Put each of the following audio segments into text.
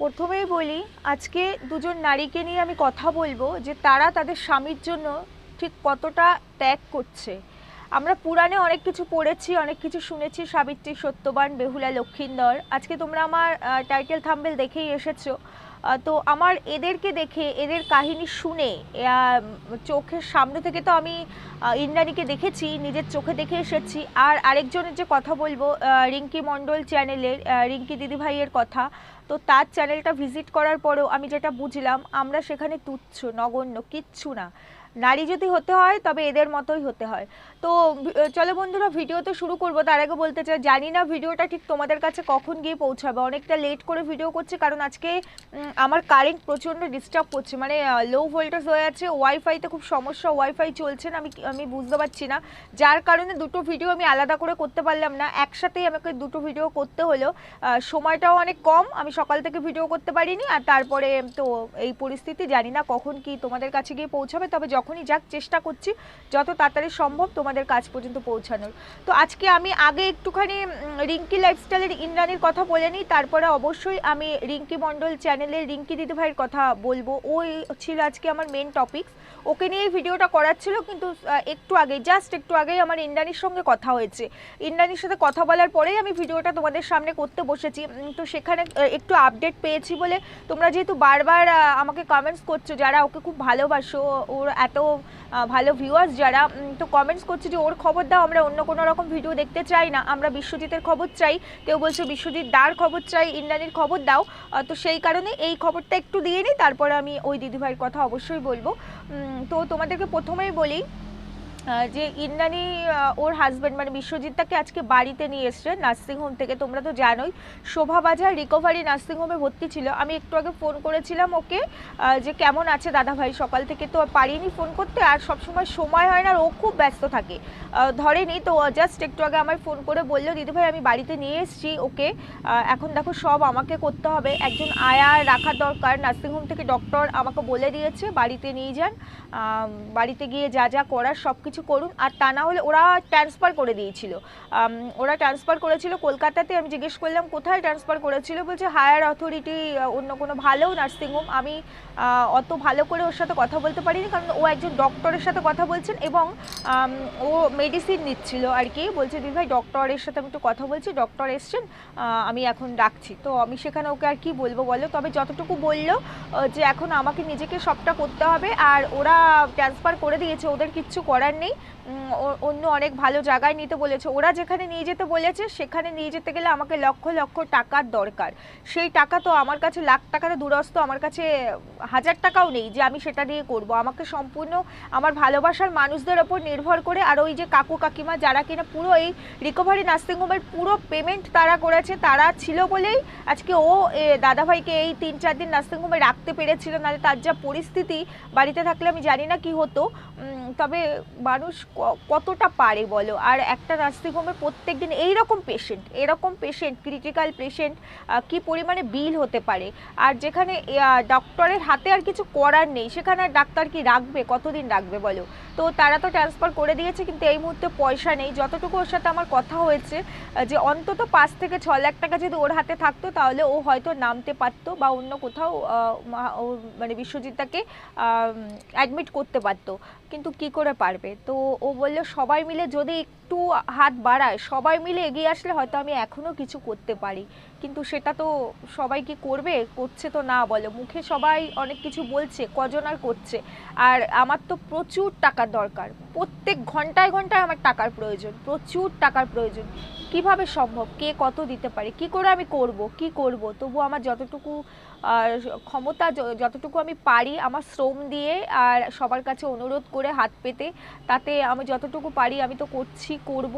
প্রথমেই বলি, আজকে দুজন নারীকে নিয়ে আমি কথা বলব যে তারা তাদের স্বামীর জন্য ঠিক কতটা ত্যাগ করছে। আমরা পুরাণে অনেক কিছু পড়েছি, অনেক কিছু শুনেছি, সাবিত্রী সত্যবান, বেহুলা লক্ষিন্দর। আজকে তোমরা আমার টাইটেল থাম্বেল দেখেই এসেছ। তো আমার এদেরকে দেখে, এদের কাহিনী শুনে চোখের সামনে থেকে তো আমি ইন্দ্রাণীকে দেখেছি, নিজের চোখে দেখে এসেছি। আর আরেকজনের যে কথা বলব রিঙ্কি মণ্ডল চ্যানেলের রিঙ্কি দিদিভাইয়ের কথা তো তার চ্যানেলটা ভিজিট করার পরেও আমি যেটা বুঝলাম, আমরা সেখানে তুচ্ছ, নগণ্য, কিচ্ছু না। নারী যদি হতে হয়, তবে এদের মতোই হতে হয়। তো চলো বন্ধুরা, ভিডিও তো শুরু করব। তার আগে বলতে চাই, জানি না ভিডিওটা ঠিক তোমাদের কাছে কখন গিয়ে পৌঁছাবে। অনেকটা লেট করে ভিডিও করছে, কারণ আজকে আমার কারেন্ট প্রচণ্ড ডিস্টার্ব করছে। মানে লো ভোল্টেজ হয়ে আছে ওয়াইফাইতে খুব সমস্যা ওয়াইফাই চলছে না, আমি আমি বুঝতে পারছি না। যার কারণে দুটো ভিডিও আমি আলাদা করে করতে পারলাম না। একসাথেই আমাকে দুটো ভিডিও করতে হলো। সময়টাও অনেক কম, আমি সকাল থেকে ভিডিও করতে পারিনি। আর তারপরে তো এই পরিস্থিতি, জানি না কখন কি তোমাদের কাছে গিয়ে পৌঁছাবে, তবে যখনই যাক, চেষ্টা করছি যত তাড়াতাড়ি সম্ভব তোমাদের কাজ পর্যন্ত পৌঁছানোর। তো আজকে আমি আগে একটুখানি রিঙ্কি লাইফস্টাইলের ইন্দ্রাণীর কথা বলে নিই, তারপরে অবশ্যই আমি রিঙ্কি মণ্ডল চ্যানেলের রিঙ্কি দিদিভাইয়ের কথা বলব। ওই ছিল আজকে আমার মেন টপিক ওকে নিয়ে ভিডিওটা করার ছিল, কিন্তু একটু আগে জাস্ট একটু আগেই আমার ইন্দ্রাণীর সঙ্গে কথা হয়েছে। ইন্দ্রাণীর সাথে কথা বলার পরেই আমি ভিডিওটা তোমাদের সামনে করতে বসেছি। তো সেখানে একটু আপডেট পেয়েছি বলে তোমরা যেহেতু বারবার আমাকে কমেন্টস করছ, যারা ওকে খুব ভালোবাসো, ওর এত আহ, ভালো ভিউয়ার্স যারা তো কমেন্টস করছে যে ওর খবর দাও আমরা অন্য কোনো রকম ভিডিও দেখতে চাই না আমরা বিশ্বজিতের খবর চাই। কেউ বলছে বিশ্বজিৎ দার খবর চাই ইন্দ্রাণীর খবর দাও। তো সেই কারণে এই খবরটা একটু দিয়ে নিই তারপরে আমি ওই দিদিভাইয়ের কথা অবশ্যই বলব। তো তোমাদেরকে প্রথমেই বলি যে ইন্দ্রাণী ওর হাজব্যান্ড মানে বিশ্বজিৎ তাকে আজকে বাড়িতে নিয়ে এসছে নার্সিংহোম থেকে। তোমরা তো জানোই শোভাবাজার রিকভারি নার্সিংহোমে ভর্তি ছিল। আমি একটু আগে ফোন করেছিলাম ওকে যে কেমন আছে দাদা ভাই সকাল থেকে তো পারিনি ফোন করতে, আর সবসময় সময় হয় না, আর ও খুব ব্যস্ত থাকে। ধরেনি তো জাস্ট একটু আগে আমায় ফোন করে বলল দিদি ভাই আমি বাড়িতে নিয়ে এসেছি ওকে। এখন দেখো সব আমাকে করতে হবে। একজন আয়া রাখা দরকার। নার্সিংহোম থেকে ডক্টর আমাকে বলে দিয়েছে, বাড়িতে নিয়ে যান। বাড়িতে গিয়ে যা যা করার সব কিছু করুন, আর তা না হলে ওরা ট্রান্সফার করে দিয়েছিল। ওরা ট্রান্সফার করেছিল কলকাতাতে, আমি জিজ্ঞেস করলাম, কোথায় ট্রান্সফার করেছিল? বলছে হায়ার অথরিটি অন্য কোনো ভালো নার্সিংহোম আমি অত ভালো করে ওর সাথে কথা বলতে পারিনি, কারণ ও একজন ডক্টরের সাথে কথা বলছেন এবং ও মেডিসিন নিচ্ছিল আর কি। বলছে, দিদি ভাই ডক্টরের সাথে আমি একটু কথা বলছি ডক্টর এসছেন আমি এখন ডাকছি তো আমি সেখানে ওকে আর কি বলব বলো? তবে যতটুকু বলল যে এখন আমাকে নিজেকে সবটা করতে হবে, আর ওরা ট্রান্সফার করে দিয়েছে, ওদের কিচ্ছু করার নেই। ও- অন্য অনেক ভালো জায়গায় নিতে বলেছে। ওরা যেখানে নিয়ে যেতে বলেছে, সেখানে নিয়ে যেতে গেলে আমাকে লক্ষ লক্ষ টাকার দরকার। সেই টাকা তো আমার কাছে, লাখ টাকাটা দূরস্থ, আমার কাছে হাজার টাকাও নেই যে আমি সেটা দিয়ে করব। আমাকে সম্পূর্ণ আমার ভালোবাসার মানুষদের ওপর নির্ভর করে আর ওই যে কাকু কাকিমা যারা কিনা পুরো এই রিকভারি নার্সিংহোমের পুরো পেমেন্ট তারা করেছে, তারা ছিল বলেই আজকে ও দাদাভাইকে এই তিন চার দিন নার্সিংহোমে রাখতে পেরেছিল। নাহলে তার যা পরিস্থিতি বাড়িতে থাকলে আমি জানি না কি হতো। তবে মানুষ কতটা পারে বলো? আর একটা নার্সিংহোমে প্রত্যেক দিন এইরকম পেশেন্ট এরকম পেশেন্ট ক্রিটিক্যাল পেশেন্ট কি পরিমাণে বিল হতে পারে? আর যেখানে ডক্টরের হাতে আর কিছু করার নেই, সেখানে ডাক্তার কি রাখবে? কতদিন রাখবে বলো? তো তারা তো ট্রান্সফার করে দিয়েছে, কিন্তু এই মুহূর্তে পয়সা নেই। যতটুকু ওর সাথে আমার কথা হয়েছে যে অন্তত পাঁচ থেকে ছ লাখ টাকা যদি ওর হাতে থাকতো, তাহলে ও হয়তো নামতে পারতো বা অন্য কোথাও মানে বিশ্বজিৎটাকে অ্যাডমিট করতে পারতো। কিন্তু কি করে পারবে? তো ও বলল, সবাই মিলে যদি একটু হাত বাড়ায়, সবাই মিলে এগিয়ে আসলে হয়তো আমি এখনও কিছু করতে পারি। কিন্তু সেটা তো সবাই কি করবে? করছে তো না বলো। মুখে সবাই অনেক কিছু বলছে, কজন আর করছে? আর আমার তো প্রচুর টাকার দরকার। প্রত্যেক ঘন্টায় ঘন্টায় আমার টাকার প্রয়োজন, প্রচুর টাকার প্রয়োজন। কীভাবে সম্ভব? কে কত দিতে পারে? কি করে আমি করব? কি করব? তবু আমার যতটুকু ক্ষমতা যতটুকু আমি পারি আমার শ্রম দিয়ে আর সবার কাছে অনুরোধ করে হাত পেতে, তাতে আমি যতটুকু পারি আমি তো করছি, করব।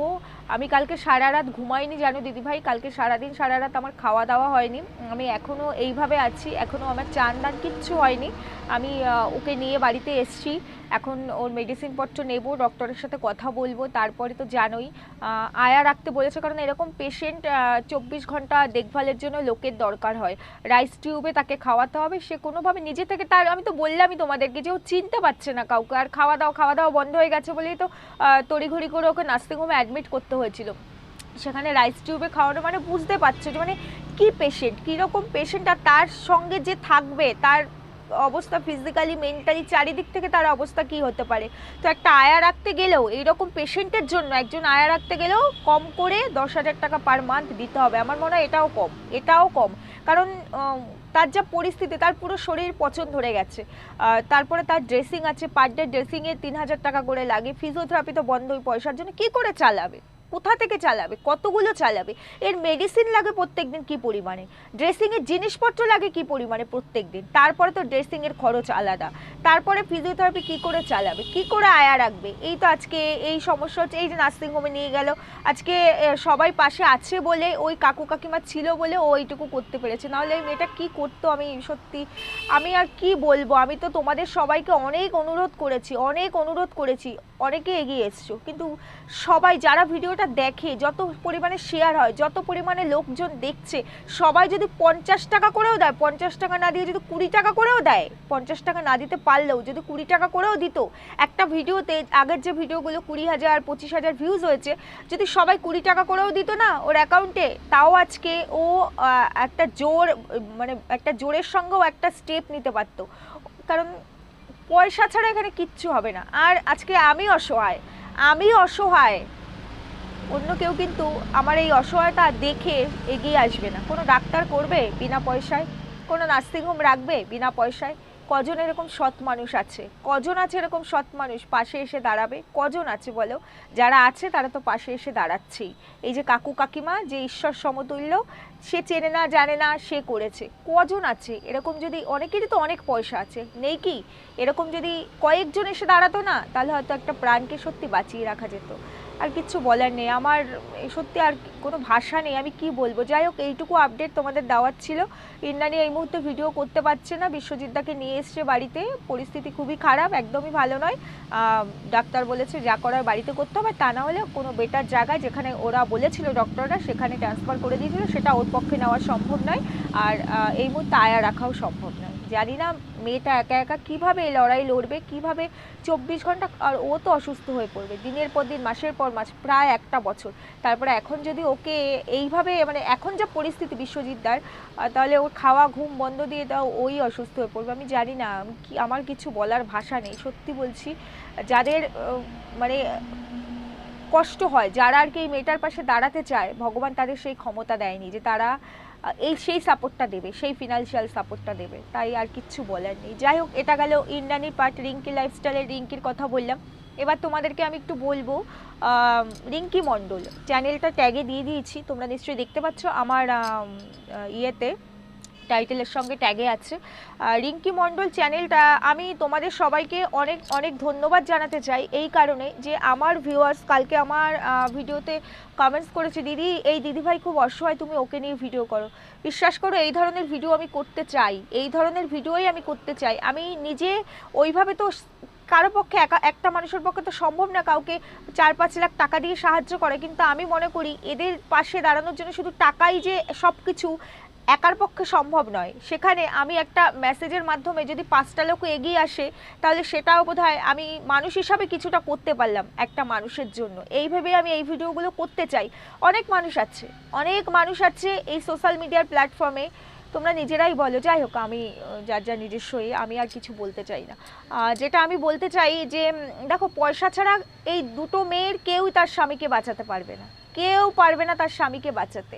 আমি কালকে সারা রাত ঘুমাইনি, জানো দিদিভাই? কালকে সারাদিন সারা রাত আমার খাওয়া দাওয়া হয়নি। আমি এখনও এইভাবে আছি এখনও আমার চান দান কিচ্ছু হয়নি। আমি ওকে নিয়ে বাড়িতে এসছি। এখন ওর মেডিসিন পত্র নেব ডক্টরের সাথে কথা বলব। তারপরে তো জানোই আয়া রাখতে বলেছে কারণ এরকম পেশেন্ট চব্বিশ ঘণ্টা দেখভালের জন্য লোকের দরকার হয়। রাইস টিউবে তাকে খাওয়াতে হবে, সে কোনোভাবে নিজে থেকে তার, আমি তো বললামই তোমাদেরকে যে ও চিনতে পারছে না কাউকে। আর খাওয়া দাওয়া খাওয়া দাওয়া বন্ধ হয়ে গেছে বলেই তো তড়িঘড়ি করে ওকে নার্সিংহোমে অ্যাডমিট করতে হয়েছিল। সেখানে রাইস টিউবে খাওয়ানো মানে বুঝতে পারছ যে মানে কি পেশেন্ট কীরকম পেশেন্ট আর তার সঙ্গে যে থাকবে, তার অবস্থা ফিজিক্যালি মেন্টালি চারিদিক থেকে তার অবস্থা কি হতে পারে? তো একটা আয়া রাখতে গেলেও, এইরকম পেশেন্টের জন্য একজন আয়া রাখতে গেলেও কম করে দশ হাজার টাকা পার মান্থ দিতে হবে। আমার মনে হয় এটাও কম এটাও কম। কারণ তার যা পরিস্থিতি, তার পুরো শরীর পচন ধরে গেছে। তারপরে তার ড্রেসিং আছে পার ডে ড্রেসিংয়ে তিন হাজার টাকা করে লাগে। ফিজিওথেরাপি তো বন্ধ ওই পয়সার জন্য। কি করে চালাবে? কোথা থেকে চালাবে? কতগুলো চালাবে? এর মেডিসিন লাগে প্রত্যেক দিন কী পরিমাণে? ড্রেসিংয়ের জিনিসপত্র লাগে কি পরিমাণে প্রত্যেক দিন তারপরে তো ড্রেসিংয়ের খরচ আলাদা। তারপরে ফিজিওথেরাপি কি করে চালাবে? কি করে আয়া রাখবে? এই তো আজকে এই সমস্যা হচ্ছে, এই যে নার্সিং হোমে নিয়ে গেল। আজকে সবাই পাশে আছে বলে, ওই কাকু কাকিমা ছিল বলে ও এইটুকু করতে পেরেছে। নাহলে ওই মেয়েটা কী করতো আমি সত্যি, আমি আর কি বলব? আমি তো তোমাদের সবাইকে অনেক অনুরোধ করেছি, অনেক অনুরোধ করেছি, অনেকে এগিয়ে এসছো। কিন্তু সবাই যারা ভিডিওটা দেখে যত পরিমাণে শেয়ার হয়, যত পরিমাণে লোকজন দেখছে, সবাই যদি পঞ্চাশ টাকা করেও দেয়, পঞ্চাশ টাকা না দিয়ে যদি কুড়ি টাকা করেও দেয়, পঞ্চাশ টাকা না দিতে পারলেও যদি কুড়ি টাকা করেও দিত, একটা ভিডিওতে আগের যে ভিডিওগুলো কুড়ি হাজার, পঁচিশ হাজার ভিউজ হয়েছে, যদি সবাই কুড়ি টাকা করেও দিত না ওর অ্যাকাউন্টে তাও আজকে ও একটা জোর মানে একটা জোরের সঙ্গেও একটা স্টেপ নিতে পারতো। কারণ পয়সা ছাড়া এখানে কিচ্ছু হবে না। আর আজকে আমি অসহায় আমি অসহায় অন্য কেউ কিন্তু আমার এই অসহায়তা দেখে এগিয়ে আসবে না। কোনো ডাক্তার করবে বিনা পয়সায়? কোনো নার্সিংহোম রাখবে বিনা পয়সায়? কজন এরকম সৎ মানুষ আছে? কজন আছে এরকম সৎ মানুষ পাশে এসে দাঁড়াবে? কজন আছে বলো? যারা আছে তারা তো পাশে এসে দাঁড়াচ্ছেই। এই যে কাকু কাকিমা, যে ঈশ্বর সমতুল্য, সে চেনে না, জানে না, সে করেছে। কজন আছে? এরকম যদি অনেকেরই তো অনেক পয়সা আছে। নেই কি? এরকম যদি কয়েকজন এসে দাঁড়াতো না, তাহলে হয়তো একটা প্রাণকে সত্যি বাঁচিয়ে রাখা যেত। আর কিচ্ছু বলার নেই। আমার সত্যি আর কোনো ভাষা নেই। আমি কি বলব? যাই হোক, এইটুকু আপডেট তোমাদের দেওয়ার ছিল। ইন্দ্রাণী এই মুহূর্তে ভিডিও করতে পারছে না। বিশ্বজিৎদাকে নিয়ে এসছে বাড়িতে। পরিস্থিতি খুবই খারাপ, একদমই ভালো নয়। ডাক্তার বলেছে যা করার বাড়িতে করতে হবে, তা না হলে কোনো বেটার জায়গায় যেখানে ওরা বলেছিল ডক্টররা সেখানে ট্রান্সফার করে দিয়েছিল। সেটা ওর পক্ষে নেওয়া সম্ভব নয়। আর এই মুহূর্তে আয়া রাখাও সম্ভব নয়। জানি না, মেয়েটা একা একা কীভাবে এই লড়াই লড়বে, কীভাবে চব্বিশ ঘণ্টা, আর ও তো অসুস্থ হয়ে পড়বে। দিনের পর দিন, মাসের পর মাস, প্রায় একটা বছর। তারপরে এখন যদি ওকে এইভাবে মানে এখন যা পরিস্থিতি বিশ্বজিৎদার তাহলে ওর খাওয়া, ঘুম বন্ধ দিয়ে দাও, ওই অসুস্থ হয়ে পড়বে। আমি জানি না আমার কিছু বলার ভাষা নেই। সত্যি বলছি, যাদের মানে কষ্ট হয়, যারা আর কি এই মেয়েটার পাশে দাঁড়াতে চায়, ভগবান তাদের সেই ক্ষমতা দেয়নি যে তারা এই সেই সাপোর্টটা দেবে, সেই ফিনান্সিয়াল সাপোর্টটা দেবে। তাই আর কিচ্ছু বলার নেই। যাই হোক, এটা গেল ইন্দ্রাণীর পার্ট রিঙ্কি লাইফস্টাইলের রিঙ্কির কথা বললাম। এবার তোমাদেরকে আমি একটু বলব রিঙ্কি মণ্ডল চ্যানেলটা ট্যাগে দিয়ে দিয়েছি, তোমরা নিশ্চয়ই দেখতে পাচ্ছ আমার ইয়েতে। টাইটেলের সঙ্গে ট্যাগে আছে। রিঙ্কি মণ্ডল চ্যানেলটা, আমি তোমাদের সবাইকে অনেক অনেক ধন্যবাদ জানাতে চাই এই কারণে যে আমার ভিউয়ার্স কালকে আমার ভিডিওতে কমেন্টস করেছে, দিদি, এই দিদিভাই খুব অসহায়, তুমি ওকে নিয়ে ভিডিও করো। বিশ্বাস করো, এই ধরনের ভিডিও আমি করতে চাই। এই ধরনের ভিডিওই আমি করতে চাই। আমি নিজে ওইভাবে তো কারও পক্ষে একা, একটা মানুষের পক্ষে তো সম্ভব না কাউকে চার, পাঁচ লাখ টাকা দিয়ে সাহায্য করে। কিন্তু আমি মনে করি, এদের পাশে দাঁড়ানোর জন্য শুধু টাকাই যে সব কিছু একার পক্ষে সম্ভব নয়। সেখানে আমি একটা মেসেজের মাধ্যমে যদি পাঁচটা লোক এগিয়ে আসে তাহলে সেটাও বোধ আমি মানুষ হিসাবে কিছুটা করতে পারলাম একটা মানুষের জন্য। এই ভেবে আমি এই ভিডিওগুলো করতে চাই। অনেক মানুষ আছে অনেক মানুষ আছে এই সোশ্যাল মিডিয়ার প্ল্যাটফর্মে তোমরা নিজেরাই বলো যাই হোক আমি যার যা নিজস্ব এ, আমি আর কিছু বলতে চাই না। যেটা আমি বলতে চাই যে দেখো পয়সা ছাড়া এই দুটো মেয়ের কেউই তার স্বামীকে বাঁচাতে পারবে না। কেউ পারবে না তার স্বামীকে বাঁচাতে।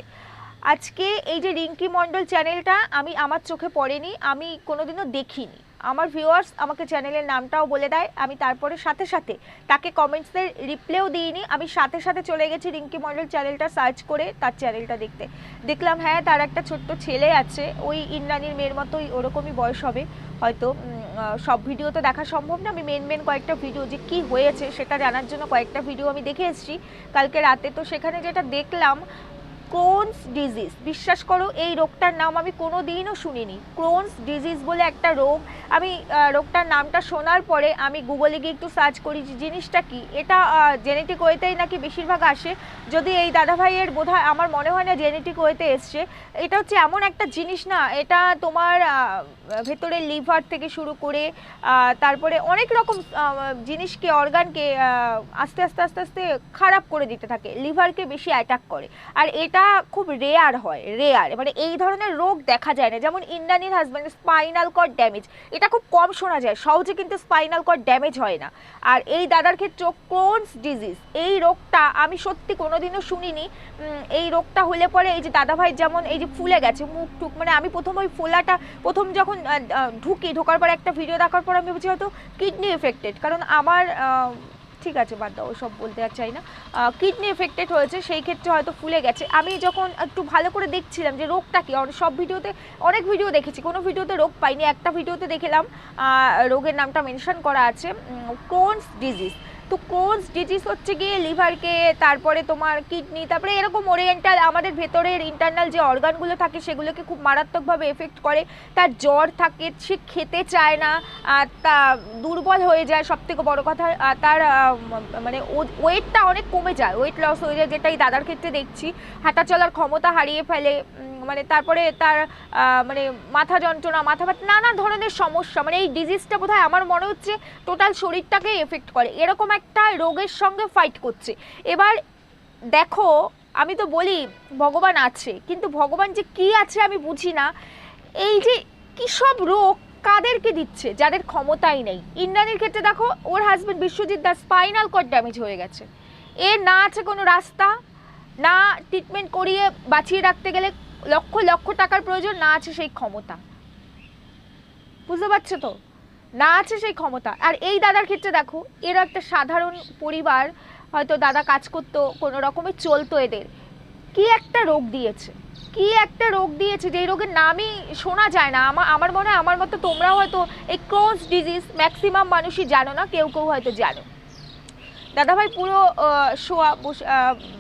আজকে এই যে রিঙ্কি মণ্ডল চ্যানেলটা আমি আমার চোখে পড়েনি, আমি কোনোদিনও দেখিনি। আমার ভিউয়ার্স আমাকে চ্যানেলের নামটাও বলে দেয়, আমি তারপরে সাথে সাথে তাকে কমেন্টসের রিপ্লেও দিইনি। আমি সাথে সাথে চলে গেছি রিঙ্কি মণ্ডল চ্যানেলটা সার্চ করে তার চ্যানেলটা দেখতে। দেখলাম হ্যাঁ তার একটা ছোট্ট ছেলে আছে, ওই ইন্দ্রাণীর মেয়ের মতোই ওরকমই বয়স হবে, হয়তো সব ভিডিও তো দেখা সম্ভব না। আমি মেন মেন কয়েকটা ভিডিও যে কি হয়েছে সেটা জানার জন্য কয়েকটা ভিডিও আমি দেখে এসেছি। কালকে রাতে তো সেখানে যেটা দেখলাম ক্রোনস ডিজিজ বিশ্বাস করো, এই রোগটার নাম আমি কোনো দিনও শুনিনি। ক্রোনস ডিজিজ বলে একটা রোগ। আমি রোগটার নামটা শোনার পরে আমি গুগলে গিয়ে একটু সার্চ করি যে জিনিসটা কি। এটা জেনেটিক ওয়েতেই নাকি বেশিরভাগ আসে। যদি এই দাদাভাইয়ের বোধ আমার মনে হয় না জেনেটিক ওয়েতে এসছে। এটা হচ্ছে এমন একটা জিনিস না, এটা তোমার ভেতরে লিভার থেকে শুরু করে তারপরে অনেক রকম জিনিসকে অর্গানকে আস্তে আস্তে আস্তে আস্তে খারাপ করে দিতে থাকে। লিভারকে বেশি অ্যাটাক করে। আর এটা এটা খুব রেয়ার হয় রেয়ার মানে এই ধরনের রোগ দেখা যায় না। যেমন ইন্দ্রানীর হাজব্যান্ড স্পাইনাল কর্ড ড্যামেজ এটা খুব কম শোনা যায়। সহজে কিন্তু স্পাইনাল কর্ড ড্যামেজ হয় না। আর এই দাদার ক্ষেত্রে ক্রোনস ডিজিজ এই রোগটা আমি সত্যি কোনোদিনও শুনিনি। এই রোগটা হলে পরে এই যে দাদাভাই যেমন এই যে ফুলে গেছে, মুখ টুক মানে আমি প্রথম ওই ফোলাটা, প্রথম যখন ঢুকি, ঢোকার পর একটা ভিডিও দেখার পর আমি বুঝি হয়তো কিডনি এফেক্টেড কারণ আমার ঠিক আছে, বাদ দাও সব বলতে আর চাই না। কিডনি এফেক্টেড হয়েছে, সেই ক্ষেত্রে হয়তো ফুলে গেছে। আমি যখন একটু ভালো করে দেখছিলাম যে রোগটা কি সব ভিডিওতে, অনেক ভিডিও দেখেছি, কোনো ভিডিওতে রোগ পাইনি, একটা ভিডিওতে দেখলাম রোগের নামটা মেনশন করা আছে ক্রোনস ডিজিজ তো ক্রোনস ডিজিজ হচ্ছে গিয়ে লিভারকে তারপরে তোমার কিডনি তারপরে এরকম ওরিয়েন্টাল আমাদের ভেতরের ইন্টারনাল যে অর্গানগুলো থাকে সেগুলোকে খুব মারাত্মকভাবে এফেক্ট করে। তার জ্বর থাকে, সে খেতে চায় না তা দুর্বল হয়ে যায় সব থেকে বড় কথা। তার মানে ওয়েটটা অনেক কমে যায় ওয়েট লস হয়ে যায়, যেটাই দাদার ক্ষেত্রে দেখছি। হাঁটা চলার ক্ষমতা হারিয়ে ফেলে মানে তারপরে তার মানে মাথা যন্ত্রণা, মাথা ব্যথা নানা ধরনের সমস্যা মানে এই ডিজিজটা বোধহয় আমার মনে হচ্ছে টোটাল শরীরটাকে এফেক্ট করে। এরকম একটা রোগের সঙ্গে ফাইট করছে। এবার দেখো, আমি তো বলি ভগবান আছে, কিন্তু ভগবান যে কি আছে আমি বুঝি না। এই যে কি সব রোগ কাদেরকে দিচ্ছে? যাদের ক্ষমতাই নেই। ইন্দ্রাণীর ক্ষেত্রে দেখো, ওর husband Biswajit Das spinal cord damage হয়ে গেছে। এর না আছে কোনো রাস্তা, না ট্রিটমেন্ট করিয়ে বাঁচিয়ে রাখতে গেলে লক্ষ লক্ষ টাকার প্রয়োজন, না আছে সেই ক্ষমতা। বুঝতে পারছ তো? না আছে সেই ক্ষমতা। আর এই দাদার ক্ষেত্রে দেখো এরা একটা সাধারণ পরিবার, হয়তো দাদা কাজ করতো, কোনো রকমে চলতো এদের। কি একটা রোগ দিয়েছে? কি একটা রোগ দিয়েছে যেই রোগের নামই শোনা যায় না। আমার আমার মনে হয়, আমার মতো তোমরাও হয়তো এই ক্রোনস ডিজিজ ম্যাক্সিমাম মানুষই জানো না, কেউ কেউ হয়তো জানো। দাদাভাই পুরো শোয়া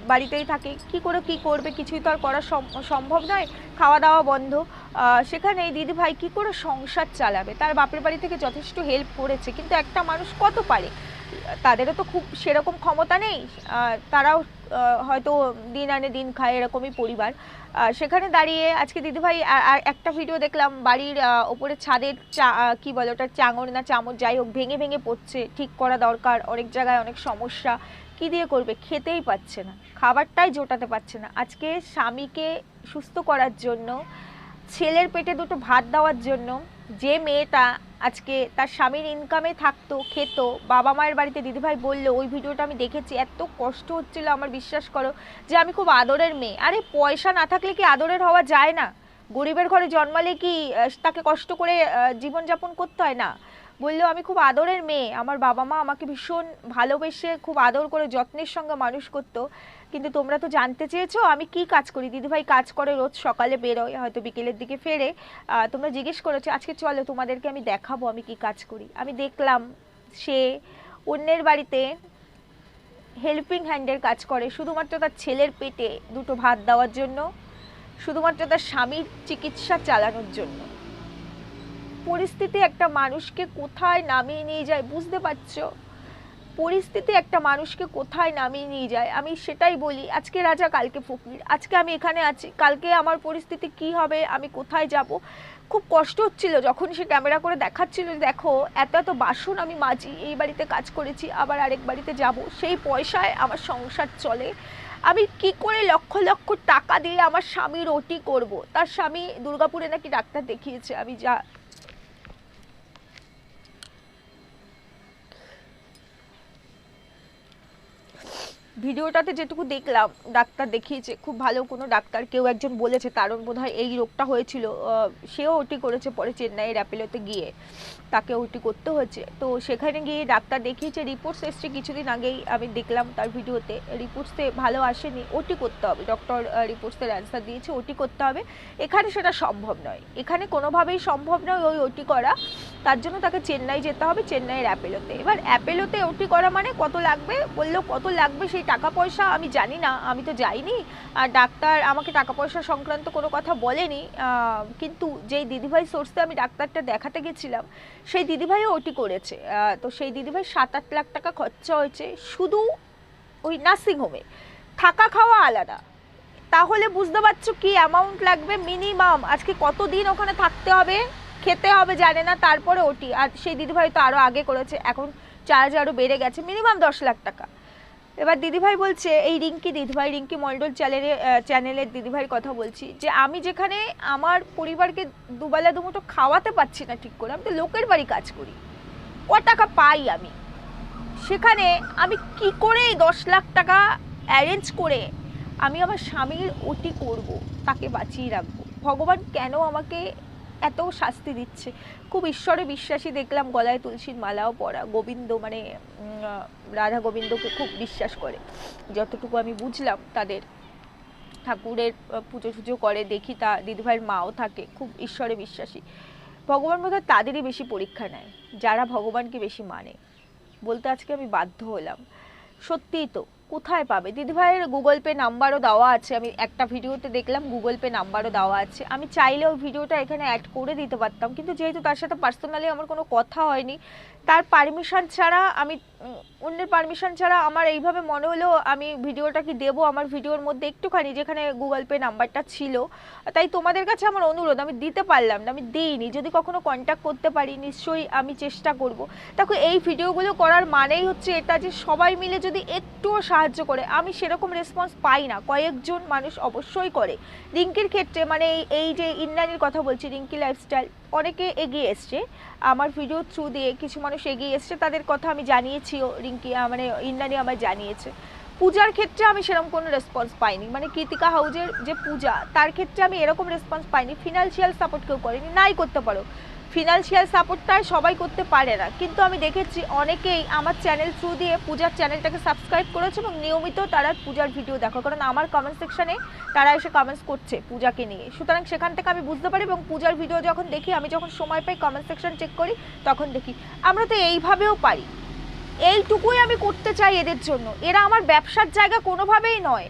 বাড়িতেই থাকে। কি করে কি করবে কিছুই তো আর করা সম- সম্ভব নয়। খাওয়া দাওয়া বন্ধ সেখানে এই দিদি ভাই কি করে সংসার চালাবে? তার বাপের বাড়ি থেকে যথেষ্ট হেল্প করেছে। কিন্তু একটা মানুষ কত পারে? তাদেরও তো খুব সেরকম ক্ষমতা নেই। তারাও হয়তো দিন আনে দিন খায় এরকমই পরিবার। সেখানে দাঁড়িয়ে আজকে দিদিভাই একটা ভিডিও দেখলাম, বাড়ির ওপরে ছাদের চা- কি বলে ওটা চাঙর না চামচ, যাই হোক, ভেঙে ভেঙে পড়ছে, ঠিক করা দরকার, অনেক জায়গায় অনেক সমস্যা। কি দিয়ে করবে? খেতেই পাচ্ছে না, খাবারটাই জোটাতে পারছে না। আজকে স্বামীকে সুস্থ করার জন্য, ছেলের পেটে দুটো ভাত দেওয়ার জন্য, যে মেয়েটা আজকে তার স্বামীর ইনকামে থাকতো, খেত, বাবা মায়ের বাড়িতে দিদিভাই বলল, ওই ভিডিওটা আমি দেখেছি, এত কষ্ট হচ্ছিল, আমার বিশ্বাস করো যে আমি খুব আদরের মেয়ে। আরে, পয়সা না থাকলে কি আদরের হওয়া যায় না? গরিবের ঘরে জন্মালে কি তাকে কষ্ট করে জীবনযাপন করতে হয়? না। বলল আমি খুব আদরের মেয়ে। আমার বাবা মা আমাকে ভীষণ ভালোবেসে খুব আদর করে যত্নের সঙ্গে মানুষ করতো। কিন্তু তোমরা তো জানতে চেয়েছো আমি কি কাজ করি? দিদিভাই কাজ করে রোজ সকালে বেরোয়, হয়তো বিকেলের দিকে ফেরে। তোমরা জিজ্ঞেস করেছ, আজকে চলো তোমাদেরকে আমি দেখাবো আমি কি কাজ করি। আমি দেখলাম সে অন্যের বাড়িতে হেল্পিং হ্যান্ডের কাজ করে, শুধুমাত্র তার ছেলের পেটে দুটো ভাত দেওয়ার জন্য, শুধুমাত্র তার স্বামীর চিকিৎসা চালানোর জন্য। পরিস্থিতি একটা মানুষকে কোথায় নামিয়ে নিয়ে যায় বুঝতে পারছ? পরিস্থিতি একটা মানুষকে কোথায় নামিয়ে নিয়ে যায়, আমি সেটাই বলি, আজকে রাজা, কালকে ফকির, আজকে আমি এখানে আছি, কালকে আমার পরিস্থিতি কি হবে, আমি কোথায় যাব? খুব কষ্ট হচ্ছিল যখন সে ক্যামেরা করে দেখাচ্ছিল দেখো, এত এত বাসন আমি মাজি, এই বাড়িতে কাজ করেছি, আবার আরেক বাড়িতে যাব, সেই পয়সায় আমার সংসার চলে। আমি কি করে লক্ষ লক্ষ টাকা দিয়ে আমার স্বামী ওটি করব? তার স্বামী দুর্গাপুরে নাকি ডাক্তার দেখিয়েছে, আমি যা ভিডিওটাতে যেটুকু দেখলাম, ডাক্তার দেখিয়েছে, খুব ভালো কোনো ডাক্তার, কেউ একজন বলেছে কারণ বোধহয় এই রোগটা হয়েছিল সেও ওটি করেছে পরে চেন্নাইয়ের অ্যাপেলোতে গিয়ে। তাকে ওটি করতে হয়েছে। তো সেখানে গিয়ে ডাক্তার দেখিয়েছে রিপোর্টস এসছে, কিছুদিন আগেই আমি দেখলাম তার ভিডিওতে। রিপোর্টসে ভালো আসেনি ওটি করতে হবে। ডক্টর রিপোর্টসের অ্যান্সার দিয়েছে ওটি করতে হবে। এখানে সেটা সম্ভব নয়। এখানে কোনোভাবেই সম্ভব নয় ওই ওটি করা। তার জন্য তাকে চেন্নাই যেতে হবে, চেন্নাইয়ের অ্যাপেলোতে। এবার অ্যাপেলোতে ওটি করা মানে কত লাগবে? বলল, কত লাগবে সেই টাকা পয়সা আমি জানি না, আমি তো যাইনি। আর ডাক্তার আমাকে টাকা পয়সা সংক্রান্ত কোনো কথা বলেনি। কিন্তু যেই দিদিভাই সোর্সে আমি ডাক্তারটা দেখাতে গেছিলাম সেই দিদিভাইও ওটি করেছে। তো সেই দিদিভাই সাত আট লাখ টাকা খরচা হয়েছে শুধু ওই নার্সিংহোমে থাকা খাওয়া আলাদা। তাহলে বুঝতে পারছ কি অ্যামাউন্ট লাগবে মিনিমাম আজকে কতদিন ওখানে থাকতে হবে? খেতে হবে, জানে না, তারপরে ওটি। আর সেই দিদিভাই তো আরও আগে করেছে। এখন চার্জ আরও বেড়ে গেছে মিনিমাম দশ লাখ টাকা। এবার দিদিভাই বলছে, এই রিঙ্কি, দিদিভাই রিঙ্কি মন্ডল চ্যানেলে চ্যানেলের দিদিভাইয়ের কথা বলছি যে, আমি যেখানে আমার পরিবারকে দুবেলা দুমুটো খাওয়াতে পারছি না ঠিক করে, আমি তো লোকের বাড়ি কাজ করি, ক টাকা পাই আমি? সেখানে আমি কি করে এই দশ লাখ টাকা অ্যারেঞ্জ করে আমি আমার স্বামীর ওটি করব, তাকে বাঁচিয়ে রাখব? ভগবান কেন আমাকে এত শাস্তি দিচ্ছে। খুব ঈশ্বরে বিশ্বাসী দেখলাম গলায় তুলসীর মালাও পরা। গোবিন্দ মানে রাধা গোবিন্দকে খুব বিশ্বাস করে। যতটুকু আমি বুঝলাম তাদের, ঠাকুরের পুজো টুজো করে, দেখি তা, দিদিভাইয়ের মাও থাকে, খুব ঈশ্বরে বিশ্বাসী। ভগবান বোধহয় তাদেরই বেশি পরীক্ষা নেয়, যারা ভগবানকে বেশি মানে। বলতে আজকে আমি বাধ্য হলাম। সত্যিই তো কোথায় পাবে? দিদিভাইয়ের গুগল পে নাম্বারও দেওয়া আছে। আমি একটা ভিডিওতে দেখলাম গুগল পে নাম্বারও দেওয়া আছে। আমি চাইলেও ভিডিওটা এখানে অ্যাড করে দিতে পারতাম, কিন্তু যেহেতু তার সাথে পার্সোনালি আমার কোনো কথা হয়নি তার পারমিশন ছাড়া আমি অন্যের পারমিশন ছাড়া আমার এইভাবে মনে হলো, আমি ভিডিওটা কি দেবো? আমার ভিডিওর মধ্যে একটুখানি, যেখানে গুগল পে নাম্বারটা ছিল। তাই তোমাদের কাছে আমার অনুরোধ, আমি দিতে পারলাম না, আমি দিইনি। যদি কখনো কন্ট্যাক্ট করতে পারি, নিশ্চয়ই আমি চেষ্টা করব। দেখো, এই ভিডিওগুলো করার মানেই হচ্ছে এটা যে সবাই মিলে যদি একটুও সাহায্য করে, আমি সেরকম রেসপন্স পাই না। কয়েকজন মানুষ অবশ্যই করে। রিঙ্কির ক্ষেত্রে মানে এই যে ইন্দ্রাণীর কথা বলছি, রিঙ্কি লাইফস্টাইল অনেকে এগিয়ে এসছে। আমার ভিডিও থ্রু দিয়ে কিছু মানুষ এগিয়ে এসছে, তাদের কথা আমি জানিয়েছি রিঙ্কি মানে ইন্দ্রাণী আমার জানিয়েছে। পূজার ক্ষেত্রে আমি সেরকম কোনো রেসপন্স পাইনি। মানে কৃতিকা হাউজের যে পূজা, তার ক্ষেত্রে আমি এরকম রেসপন্স পাইনি। ফিনান্সিয়াল সাপোর্ট কেউ করেনি। নাই করতে পারো। ফিনান্সিয়াল সাপোর্টটা সবাই করতে পারে না। কিন্তু আমি দেখেছি অনেকেই আমার চ্যানেল থ্রু দিয়ে পূজার চ্যানেলটাকে সাবস্ক্রাইব করেছে এবং নিয়মিত তারা পূজার ভিডিও দেখো। কারণ আমার কমেন্ট সেকশানে তারা এসে কমেন্টস করছে পূজাকে নিয়ে। সুতরাং সেখান থেকে আমি বুঝতে পারি এবং পূজার ভিডিও যখন দেখি, আমি যখন সময় পাই কমেন্ট সেকশন চেক করি, তখন দেখি। আমরা তো এইভাবেও পারি। এইটুকুই আমি করতে চাই এদের জন্য। এরা আমার ব্যবসার জায়গা কোনোভাবেই নয়।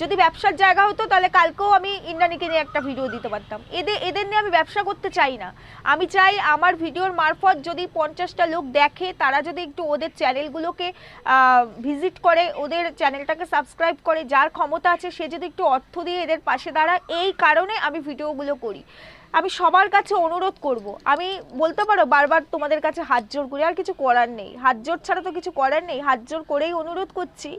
যদি ব্যবসার জায়গা হতো, তাহলে কালকেও আমি ইন্দ্রাণীকে নিয়ে একটা ভিডিও দিতে পারতাম। এদের এদের নিয়ে আমি ব্যবসা করতে চাই না। আমি চাই আমার ভিডিওর মারফত যদি পঞ্চাশটা লোক দেখে, তারা যদি একটু ওদের চ্যানেলগুলোকে ভিজিট করে, ওদের চ্যানেলটাকে সাবস্ক্রাইব করে, যার ক্ষমতা আছে, সে যদি একটু অর্থ দিয়ে এদের পাশে দাঁড়ায়, এই কারণে আমি ভিডিওগুলো করি। আমি সবার কাছে অনুরোধ করব। আমি বলতে পারো, বারবার তোমাদের কাছে হাত জোর করি, আর কিছু করার নেই। হাত জোর ছাড়া তো কিছু করার নেই। হাত জোর করেই অনুরোধ করছি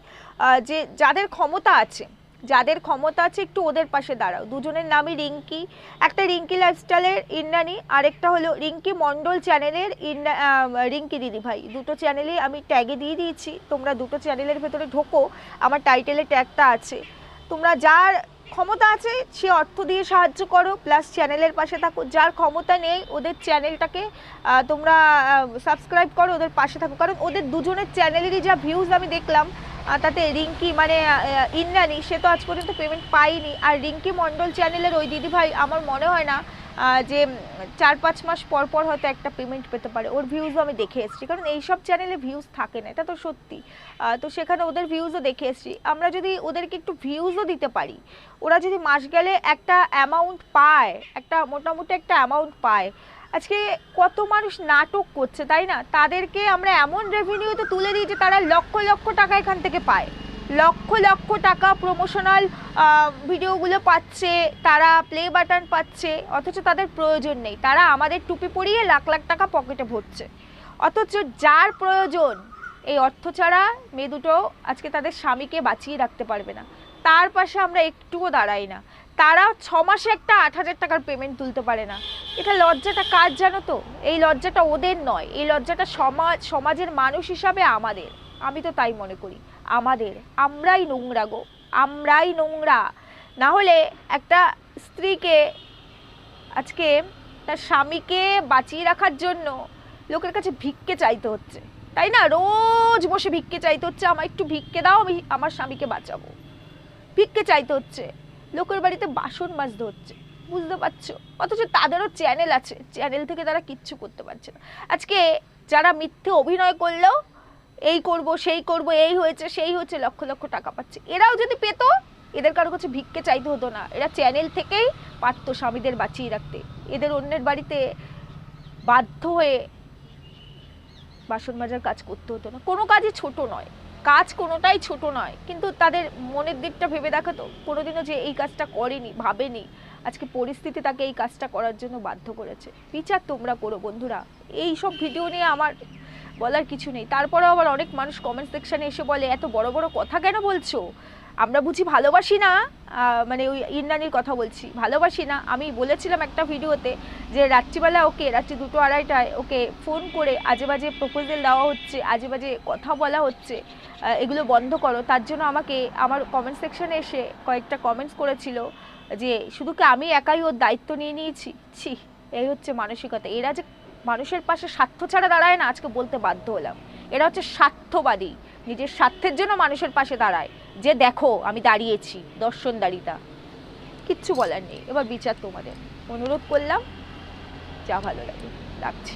যে যাদের ক্ষমতা আছে যাদের ক্ষমতা আছে একটু ওদের পাশে দাঁড়াও। দুজনের নামই রিঙ্কি। একটা রিঙ্কি লাইফস্টাইলের ইন্দ্রাণী আরেকটা হলো রিঙ্কি মণ্ডল চ্যানেলের আহ, রিঙ্কি দিদিভাই দুটো চ্যানেলেই আমি ট্যাগে দিয়ে দিয়েছি। তোমরা দুটো চ্যানেলের ভেতরে ঢোকো। আমার টাইটেলে ট্যাগটা আছে। তোমরা যার ক্ষমতা আছে সে অর্থ দিয়ে সাহায্য করো। প্লাস চ্যানেলের পাশে থাকো। যার ক্ষমতা নেই ওদের চ্যানেলটাকে তোমরা সাবস্ক্রাইব করো ওদের পাশে থাকো। কারণ ওদের দুজনের চ্যানেলেরই যা ভিউজ আমি দেখলাম তাতে রিঙ্কি মানে ইন্দ্রাণী, সে তো আজ পর্যন্ত পেমেন্ট পাইনি আর রিঙ্কি মণ্ডল চ্যানেলের ওই দিদিভাই, আমার মনে হয় না যে চার পাঁচ মাস পর পর হয়তো একটা পেমেন্ট পেতে পারে। ওর ভিউজও আমি দেখে এসেছি। কারণ এইসব চ্যানেলে ভিউজ থাকে না, এটা তো সত্যি। তো সেখানে ওদের ভিউজও দেখে এসেছি। আমরা যদি ওদেরকে একটু ভিউজও দিতে পারি, ওরা যদি মাস গেলে একটা অ্যামাউন্ট পায়, একটা মোটামুটি একটা অ্যামাউন্ট পায় আজকে কত মানুষ নাটক করছে, তাই না? তাদেরকে আমরা এমন রেভিনিউতে তুলে দিই যে তারা লক্ষ লক্ষ টাকা এখান থেকে পায়। লক্ষ লক্ষ টাকা প্রমোশনাল ভিডিওগুলো পাচ্ছে, তারা প্লে বাটন পাচ্ছে, অথচ তাদের প্রয়োজন নেই। তারা আমাদের টুপি পরিয়ে লাখ লাখ টাকা পকেটে ভরছে। অথচ যার প্রয়োজন, এই অর্থ ছাড়া মেয়ে দুটো আজকে তাদের স্বামীকে বাঁচিয়ে রাখতে পারবে না। তার পাশে আমরা একটুও দাঁড়াই না। তারা ছ মাসে একটা আট হাজার টাকার পেমেন্ট তুলতে পারে না। এটা লজ্জাটা কাজ জানো তো? এই লজ্জাটা ওদের নয়। এই লজ্জাটা সমাজ, সমাজের মানুষ হিসাবে আমাদের। আমি তো তাই মনে করি। আমাদের। আমরাই নোংরা গো। আমরাই নোংরা। না হলে একটা স্ত্রীকে আজকে তার স্বামীকে বাঁচিয়ে রাখার জন্য লোকের কাছে ভিক্ষে চাইতে হচ্ছে। তাই না? রোজ বসে ভিক্ষে চাইতে হচ্ছে। আমার একটু ভিক্ষে দাও, আমি আমার স্বামীকে বাঁচাবো। ভিক্ষে চাইতে হচ্ছে। লোকের বাড়িতে বাসন মাজতে ধরছে, বুঝতে পারছ? অথচ তাদেরও চ্যানেল আছে চ্যানেল থেকে তারা কিচ্ছু করতে পারছে না। আজকে যারা মিথ্যে অভিনয় করলেও এই করব, সেই করব, এই হয়েছে, সেই হচ্ছে, লক্ষ লক্ষ টাকা পাচ্ছে। এরাও যদি পেতো, এদের কারও কাছে ভিক্ষে চাইতে হতো না। এরা চ্যানেল থেকেই পারতো স্বামীদের বাঁচিয়ে রাখতে। এদের অন্যের বাড়িতে বাধ্য হয়ে বাসন মাজার কাজ করতে হতো না। কোনো কাজই ছোট নয়। কাজ কোনোটাই ছোট নয়। কিন্তু তাদের মনের দিকটা ভেবে দেখাতো কোনোদিনও যে এই কাজটা করেনি, ভাবেনি, আজকে পরিস্থিতি তাকে এই কাজটা করার জন্য বাধ্য করেছে। বিচার তোমরা করো বন্ধুরা। এই সব ভিডিও নিয়ে আমার বলার কিছু নেই। তারপরেও আবার অনেক মানুষ কমেন্ট সেকশানে এসে বলে, এত বড় বড় কথা কেন বলছো? আমরা বুঝি ভালোবাসি না। মানে ওই ইন্দ্রাণীর কথা বলছি। ভালোবাসি না। আমি বলেছিলাম একটা ভিডিওতে যে রাত্রিবেলা ওকে, রাত্রি দুটো আড়াইটায় ওকে ফোন করে আজে বাজে প্রপোজাল দেওয়া হচ্ছে, আজে বাজে কথা বলা হচ্ছে এগুলো বন্ধ করো। তার জন্য আমাকে আমার কমেন্ট সেকশনে এসে কয়েকটা কমেন্টস করেছিল যে, শুধু কি আমি একাই ওর দায়িত্ব নিয়ে নিয়েছি? ছি, এই হচ্ছে মানসিকতা। এরা যে মানুষের পাশে স্বার্থ ছাড়া দাঁড়ায় না, আজকে বলতে বাধ্য হলাম। এরা হচ্ছে স্বার্থবাদী। নিজের স্বার্থের জন্য মানুষের পাশে দাঁড়ায়। যে দেখো, আমি দাঁড়িয়েছি, দর্শনদারিতা। কিচ্ছু বলার নেই। এবার বিচার তোমাদের। অনুরোধ করলাম, যা ভালো লাগে, রাখছি।